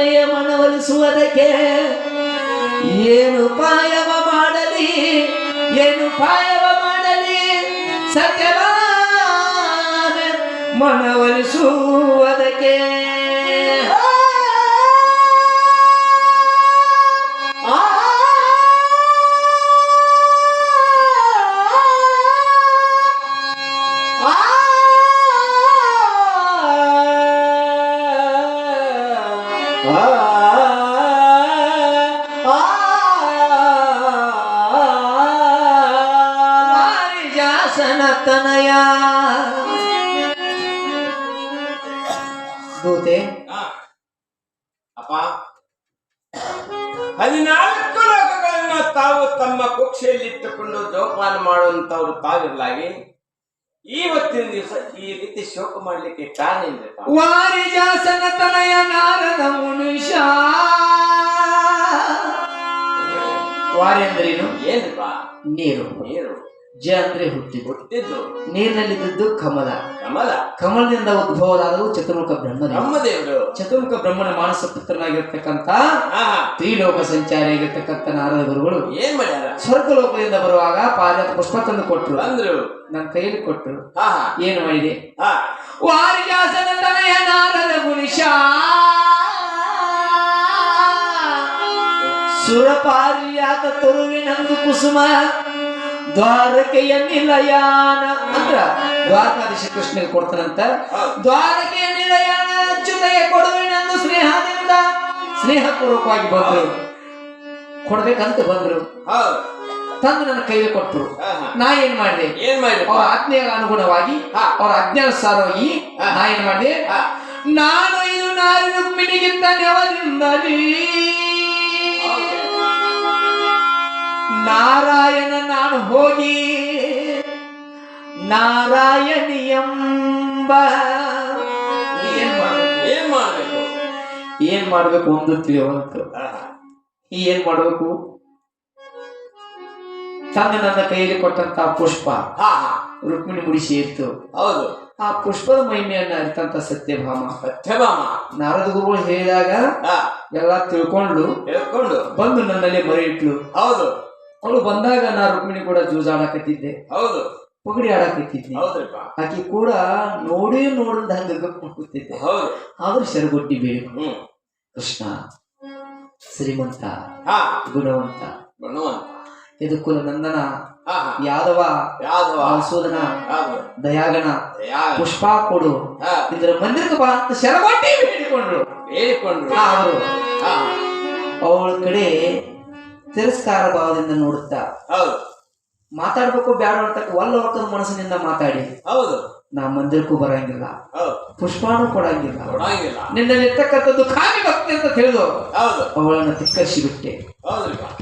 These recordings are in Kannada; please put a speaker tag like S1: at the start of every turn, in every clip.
S1: ತನಯ ಮನವೊಲಿಸುವುದಕ್ಕೆ ಏನು ಪಾಯವ ಮಾಡಲಿ? ಏನು ಪಾಯವ ಮಾಡಲಿ? ಸತ್ಯವಾದ ಮನವೊಲಿಸುವುದಕ್ಕೆ
S2: ಅಪ್ಪ. ಹದಿನಾಲ್ಕು ಲೋಕಗಳನ್ನ ತಾವು ತಮ್ಮ ಕುಕ್ಷೆಯಲ್ಲಿಟ್ಟುಕೊಂಡು ಜೋಪಾನ ಮಾಡುವಂತವ್ರು ತಾವಿರಲಾಗಿ. ಇವತ್ತಿನ ದಿವಸ ಈ ರೀತಿ ಶೋಕ ಮಾಡ್ಲಿಕ್ಕೆ ಕಾರಣ
S1: ವಾರಿಜಾಸನ ತನಯ ನಾರದ ಮುನುಷ ವಾರಿ ಅಂದ್ರೇನು? ನೀರು.
S2: ನೀರು.
S1: ಜ ಅಂದ್ರೆ ಹುಟ್ಟಿದ್ದು.
S2: ಹುಟ್ಟಿದ್ದು
S1: ನೀರಿನಲ್ಲಿದ್ದದ್ದು ಕಮಲ.
S2: ಕಮಲ.
S1: ಕಮಲದಿಂದ ಉದ್ಭವವಾದವು ಚತುರ್ಮುಖ ಬ್ರಹ್ಮದೇವ
S2: ಬ್ರಹ್ಮದೇವರು.
S1: ಚತುರ್ಮುಖ ಬ್ರಹ್ಮನ ಮಾನಸ
S2: ಪುತ್ರನಾಗಿರ್ತಕ್ಕಂತ
S1: ತ್ರಿಲೋಕ ಸಂಚಾರಿ ಸಂಚಾರಿಯಾಗಿರ್ತಕ್ಕಂಥ ನಾರದ ಗುರುಗಳು.
S2: ಏನ್ ಮಾಡ್ಯಾರ?
S1: ಸ್ವರ್ಗಲೋಕದಿಂದ ಬರುವಾಗ ಪಾದ ಪುಷ್ಪ ತಂದು ಕೊಟ್ರು.
S2: ಅಂದ್ರು
S1: ನನ್ನ ಕೈಯಲ್ಲಿ ಕೊಟ್ರು. ಏನು ಮಾಡಿದೆ? ವಾರಿಯಾಸನ ತನಯ ನಾರದ ಮುನಿಷ ಸುರಪಾರಿಯಾತ ತರುವಿನಂದು ಕುಸುಮ. ದ್ವಾರಕೆಯ ನಿಲಯಾನ. ಅಂದ್ರ ದ್ವಾರಕಾಧೀಶ ಕೃಷ್ಣ ಕೊಡ್ತಾನಂತ. ದ್ವಾರಕೆಯ ನಿಲಯಾನ ಜೊತೆಗೆ ಕೊಡುವಿನಂದು ಸ್ನೇಹದಿಂದ. ಸ್ನೇಹಪೂರ್ವಕವಾಗಿ ಬಂದ್ರು. ಕೊಡ್ಬೇಕಂತ ಬಂದ್ರು. ತಂದು ನನ್ನ
S2: ಹಾ ಹಾ
S1: ನಾ ಏನ್ ಮಾಡಿದೆ?
S2: ಏನ್ ಮಾಡಿದೆ?
S1: ಅವರ ಆಜ್ಞೆಯ ಅನುಗುಣವಾಗಿ ಅವ್ರ
S2: ಹಾ.
S1: ನಾ ಏನ್ ಮಾಡಿದೆ? ನಾನು ಇದು ನಾರಿ ರುಕ್ಮಿಣಿಗಿಂತ ನೆವದಿಂದಲೇ. ನಾರಾಯಣ ನಾನು ಹೋಗಿ ನಾರಾಯಣಿ ಎಂಬ ಏನ್ ಮಾಡ್ಬೇಕು?
S2: ಏನ್ ಮಾಡಬೇಕು?
S1: ಏನ್ ಮಾಡ್ಬೇಕು ಒಂದು ತಿಳಿಯುವಂತು ಏನ್ ಮಾಡ್ಬೇಕು? ತಂದೆ ನನ್ನ ಕೈಯಲ್ಲಿ ಕೊಟ್ಟಂತ ಪುಷ್ಪ. ರುಕ್ಮಿಣಿ ಮುಡಿಸಿ ಇತ್ತು
S2: ಹೌದು.
S1: ಆ ಪುಷ್ಪದ ಮಹಿಮೆಯನ್ನ ಅರಿತಂತ ಸತ್ಯಭಾಮ.
S2: ಸತ್ಯಭಾಮ.
S1: ನಾರದ ಗುರುಗಳು ಹೇಳಿದಾಗ ಎಲ್ಲ ತಿಳ್ಕೊಂಡು
S2: ಹೇಳ್ಕೊಂಡು
S1: ಬಂದು ನನ್ನಲ್ಲಿ ಮರಿ ಇಟ್ಲು
S2: ಹೌದು.
S1: ಅವಳು ಬಂದಾಗ ನಾ ರುಕ್ಮಿಣಿ ಕೂಡ ಜೂಜಾಡಕತ್ತಿದ್ದೆ
S2: ಹೌದು.
S1: ಪುಗಡಿ ಆಡಕತ್ತಿದ್ದೆ.
S2: ಹೌದ್ರಿಪ್ಪ.
S1: ಆಕಿ ಕೂಡ ನೋಡಿ ನೋಡಿದ ಹಂಗ ಕೂತಿದ್ದೆ
S2: ಹೌದು.
S1: ಆದ್ರೂ ಸೆರಗೊಟ್ಟಿ ಬೇಡಿ ಕೃಷ್ಣ ಶ್ರೀಮಂತ ಗುಣವಂತ.
S2: ಗುಣವಂತ.
S1: ನಂದನ ಯಾದವ
S2: ಯಾದವ. ಹೌದು.
S1: ದಯಾಗಣ. ಪುಷ್ಪ ಕೊಡು. ಇದ್ರ ಮಂದಿರಕ್ಕೆ ಬಾ ಅಂತ ಶರಗೊಟ್ಟಿ ಬೇಡಿಕೊಂಡ್ರು.
S2: ಬೇಡಿಕೊಂಡ್ರು.
S1: ಅವಳ ಕಡೆ ತಿರಸ್ಕಾರ ಭಾವದಿಂದ ನೋಡುತ್ತಾ.
S2: ಹೌದು.
S1: ಮಾತಾಡ್ಬೇಕು ಬ್ಯಾಡ ಅಂತ ಒಲ್ಲ ಹೊಕ್ಕದ ಮನಸ್ಸಿನಿಂದ ಮಾತಾಡಿ.
S2: ಹೌದು.
S1: ನಾ ಮಂದಿರಕ್ಕೂ ಬರಂಗಿಲ್ಲ. ಪುಷ್ಪಾನು ಕೊಡಂಗಿಲ್ಲ. ನಿನ್ನಲ್ಲಿರ್ತಕ್ಕಂಥದ್ದು ಖಾಲಿ ಭಕ್ತಿ ಅಂತ ತಿಳಿದು
S2: ಹೌದು.
S1: ಅವಳನ್ನು ತಿಕ್ಕರಿಸಿ ಬಿಟ್ಟೆ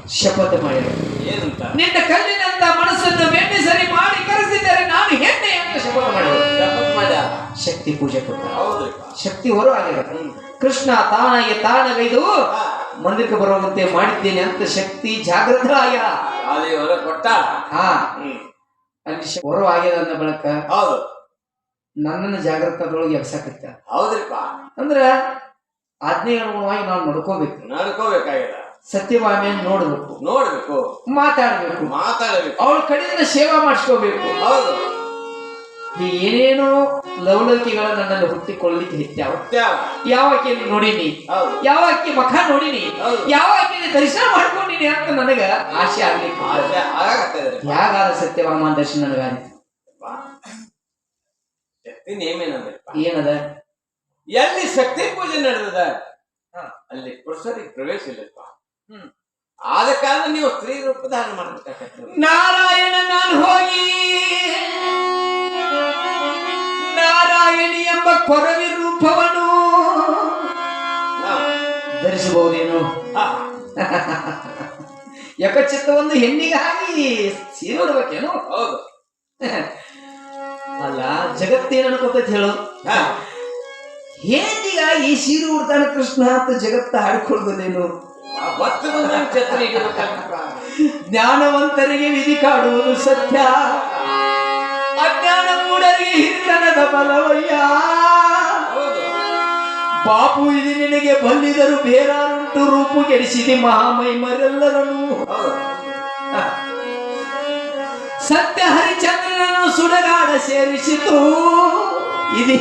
S1: ಶಪಥ ಮಾಡಿದೆ.
S2: ಏನಂತ?
S1: ನಿನ್ನ ಕಲ್ಲಿನಂತ ಮನಸ್ಸನ್ನು ಬೆಣ್ಣೆ ಸರಿ ಮಾಡಿ ಕರೆಸಿದರೆ ನಾನು ಹೆಣ್ಣೆ ಅಂತ ಶಪಥ ಮಾಡಿದೆ.
S2: ಶಪಥ
S1: ಶಕ್ತಿ ಪೂಜೆ ಕೊಟ್ಟ. ಶಕ್ತಿ ಹೊರ
S2: ಆಗಿರ
S1: ಕೃಷ್ಣ ತಾನಾಗಿ ತಾನಗೈದು ಮಂದಿರಕ್ಕೆ ಬರುವಂತೆ ಮಾಡಿದ್ದೇನೆ ಅಂತ ಶಕ್ತಿ ಜಾಗೃತ ಆ
S2: ಆದಿಯವರ ಕೊಟ್ಟ.
S1: ಹಾ. ಅಲ್ಲಿ ಹೊರ ಆಗ್ಯದ ಅಂದ ಬಳಕ
S2: ಹೌದು.
S1: ನನ್ನನ್ನು ಜಾಗೃತದೊಳಗೆ ಎಬ್ಸಾಕತ್ತ.
S2: ಹೌದ್ರಿಪ್ಪ.
S1: ಅಂದ್ರ ಆಜ್ಞೆ ಅನುಗುಣವಾಗಿ ನಾವು ನಡ್ಕೋಬೇಕು.
S2: ನಡ್ಕೋಬೇಕಾಗ್ಯದ
S1: ಸತ್ಯಭಾಮಿಯನ್ನು ನೋಡ್ಬೇಕು.
S2: ನೋಡ್ಬೇಕು.
S1: ಮಾತಾಡ್ಬೇಕು.
S2: ಮಾತಾಡಬೇಕು.
S1: ಅವಳ ಕಡೆಯಿಂದ ಸೇವಾ ಮಾಡಿಸ್ಕೋಬೇಕು.
S2: ಹೌದು.
S1: ಏನೇನೋ ಲವಲಕಿಗಳ ನನ್ನನ್ನು ಹುಟ್ಟಿಕೊಳ್ಳಲಿಕ್ಕೆ ಹೆಚ್ಚಾವ
S2: ಯಾವ
S1: ಯಾವಕ್ಕೆ ನೋಡಿನಿ?
S2: ಯಾವ
S1: ಅಕ್ಕಿ ಮಖ ನೋಡಿನಿ?
S2: ಯಾವ
S1: ಅಕ್ಕಿ ದರ್ಶನ ಮಾಡ್ಕೊಂಡಿನಿ ಅಂತ ನನಗ ಆಸೆ ಆಗ್ಲಿಕ್ಕೆ ಯಾಗಾದ ಸತ್ಯಭಾಮ ದರ್ಶನ
S2: ನೇಮೇನಂದ್ರಿಪ್ಪ
S1: ಏನದ?
S2: ಎಲ್ಲಿ ಶಕ್ತಿ ಪೂಜೆ ನಡೆದದ. ಅಲ್ಲಿ ಪುರುಷರಿಗೆ ಪ್ರವೇಶ ಇಲ್ಲಪ್ಪ.
S1: ಹ್ಮ್.
S2: ಆದ ಕಾರಣ ನೀವು ಸ್ತ್ರೀ ರೂಪ ಧಾರಣ ಮಾಡ್ಬೇಕಾಗ್ತದೆ.
S1: ನಾರಾಯಣ ನಾನು ಹೋಗಿ. ನಾರಾಯಣಿ ಎಂಬ ಕೊರವಿ ರೂಪವನ್ನು. ಧರಿಸಬಹುದೇನು. ಯಕಚಿತ್ತವನ್ನು ಹೆಣ್ಣಿಗಾಗಿ ಸೀರೆ
S2: ಹೌದು.
S1: ಅಲ್ಲ ಜಗತ್ತೇನು ಅನ್ಕೋತೈತಿ ಹೇಳು.
S2: ಹೇಗೀಗ
S1: ಈ ಸೀರೆ ಉಡ್ತಾನೆ ಕೃಷ್ಣ ಅಂತ ಜಗತ್ತ
S2: ಹಾಡ್ಕೊಳ್ಬೋದೇನು
S1: ಜ್ಞಾನವಂತರಿಗೆ ವಿಧಿ ಕಾಡುವುದು ಸತ್ಯ. ಮೂಡರಿಗೆ ಹಿರಿತನದ ಬಲವಯ್ಯ ಬಾಪು, ಇದು ನಿನಗೆ ಬಲ್ಲಿದರು ಬೇರಾರುಂಟು ರೂಪು ಕೆಡಿಸಿದೆ ಮಹಾಮೈಮರೆಲ್ಲರನ್ನು.
S2: ಮರೆಲ್ಲರನ್ನು
S1: ಸತ್ಯ ಹರಿಚಂದ್ರನನ್ನು ಸುಡಗಾಡ ಸೇರಿಸಿತು.
S2: ಇದೆ.